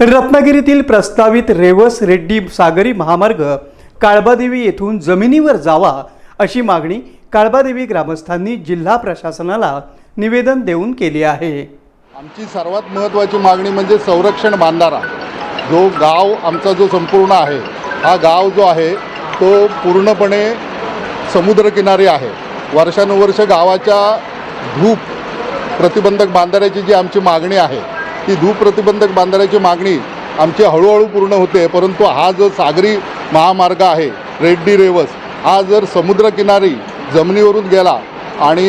रत्नागिरीतील प्रस्तावित रेवस रेड्डी सागरी महामार्ग काळबादेवी येथून जमिनीवर जावा अशी मागणी काळबादेवी ग्रामस्थांनी जिल्हा प्रशासनाला निवेदन देऊन केली आहे. आमची सर्वात महत्त्वाची मागणी म्हणजे संरक्षण बांधारा जो गाव आमचा जो संपूर्ण आहे हा गाव जो आहे तो पूर्णपणे समुद्रकिनारी आहे. वर्षानुवर्ष गावाच्या धूप प्रतिबंधक बांधाऱ्याची जी आमची मागणी आहे ती धूप प्रतिबंधक बांधाऱ्याची मागणी आमची हळूहळू पूर्ण होते परंतु हा जो सागरी महामार्ग आहे रेड्डी रेवस हा जर समुद्रकिनारी जमिनीवरून गेला आणि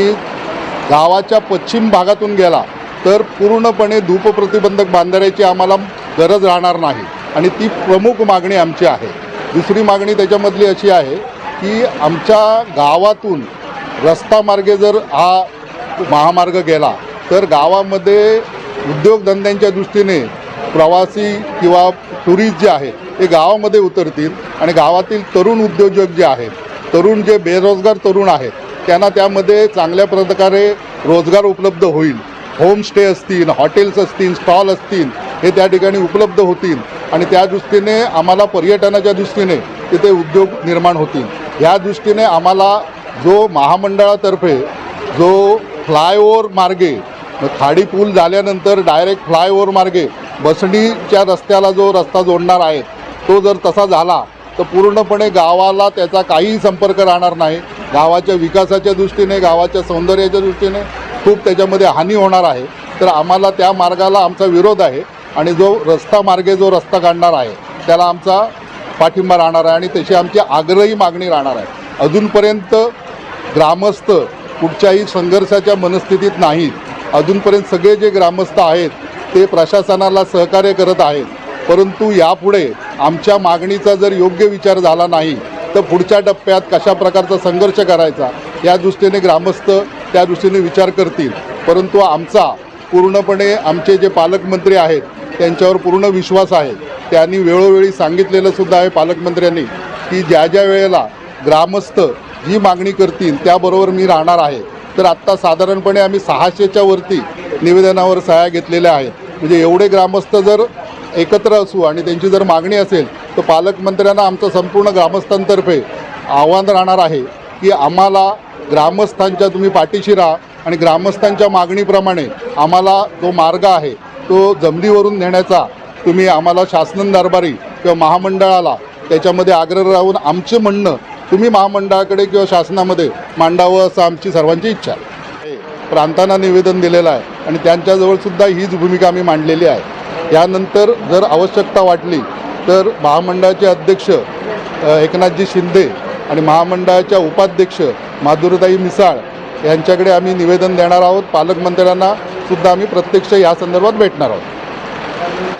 गावाच्या पश्चिम भागातून गेला तर पूर्णपणे धूप प्रतिबंधक बांधाऱ्याची आम्हाला गरज राहणार नाही. आणि ती प्रमुख मागणी आमची आहे. दुसरी मागणी त्याच्यामधली अशी आहे की आमच्या गावातून रस्तामार्गे जर हा महामार्ग गेला तर गावामध्ये उद्योगधंद्यांच्या दृष्टीने प्रवासी किंवा टुरिस्ट जे आहेत ते गावामध्ये उतरतील आणि गावातील तरुण उद्योजक जे आहेत तरुण जे बेरोजगार तरुण आहेत त्यांना त्यामध्ये चांगल्या प्रकारे रोजगार उपलब्ध होईल. होमस्टे असतील हॉटेल्स असतील स्टॉल असतील हे त्या ठिकाणी उपलब्ध होतील. आणि त्या दृष्टीने आम्हाला पर्यटनाच्या दृष्टीने तिथे उद्योग निर्माण होतील. या दृष्टीने आम्हाला जो महामंडळातर्फे जो फ्लायओव्हर मार्गे खाडी पूल झाल्यानंतर डायरेक्ट फ्लायओव्हर मार्गे बसणीच्या रस्त्याला जो रस्ता जोडणार आहे तो जर तसा झाला तर पूर्णपणे गावाला त्याचा काहीही संपर्क राहणार नाही. गावाच्या विकासाच्या दृष्टीने गावाच्या सौंदर्याच्या दृष्टीने खूप त्याच्यामध्ये हानी होणार आहे. तर आम्हाला त्या मार्गाला आमचा विरोध आहे आणि जो रस्ता मार्गे जो रस्ता काढणार आहे त्याला आमचा पाठिंबा राहणार आहे आणि तशी आमची आग्रही मागणी राहणार आहे. अजूनपर्यंत ग्रामस्थ कुठच्याही संघर्षाच्या मनस्थितीत नाहीत. अजूनपर्यंत सगळे जे ग्रामस्थ आहेत ते प्रशासनाला सहकार्य करत आहेत. परंतु यापुढे आमच्या मागणीचा जर योग्य विचार झाला नाही तर पुढच्या टप्प्यात कशा प्रकारचा संघर्ष करायचा या दृष्टीने ग्रामस्थ त्या दृष्टीने विचार करतील. परंतु आमचा पूर्णपणे आमचे जे पालकमंत्री आहेत त्यांच्यावर पूर्ण विश्वास आहे. त्यांनी वेळोवेळी सांगितलेलं सुद्धा आहे पालकमंत्र्यांनी की ज्या ज्या वेळेला ग्रामस्थ जी मागणी करतील त्याबरोबर मी राहणार आहे. तर आत्ता साधारणपणे आम्ही सहाशेच्या वरती निवेदनावर सह्या घेतलेल्या आहेत. म्हणजे एवढे ग्रामस्थ जर एकत्र असू आणि त्यांची जर मागणी असेल तर पालकमंत्र्यांना आमचं संपूर्ण ग्रामस्थांतर्फे आव्हान राहणार आहे की आम्हाला ग्रामस्थांच्या तुम्ही पाठीशी राहा आणि ग्रामस्थांच्या मागणीप्रमाणे आम्हाला जो मार्ग आहे तो जमिनीवरून नेण्याचा तुम्ही आम्हाला शासन दरबारी किंवा महामंडळाला त्याच्यामध्ये आग्रह राहून आमचं म्हणणं तुम्ही महामंडळाकडे किंवा शासनामध्ये मांडावं असं आमची सर्वांची इच्छा आहे. प्रांतांना निवेदन दिलेलं आहे आणि त्यांच्याजवळसुद्धा हीच भूमिका आम्ही मांडलेली आहे. यानंतर जर आवश्यकता वाटली तर महामंडळाचे अध्यक्ष एकनाथजी शिंदे आणि महामंडळाच्या उपाध्यक्ष माधुरताई मिसाळ यांच्याकडे आम्ही निवेदन देणार आहोत. पालकमंत्र्यांना सुद्धा आम्ही प्रत्यक्ष या संदर्भात भेटणार आहोत.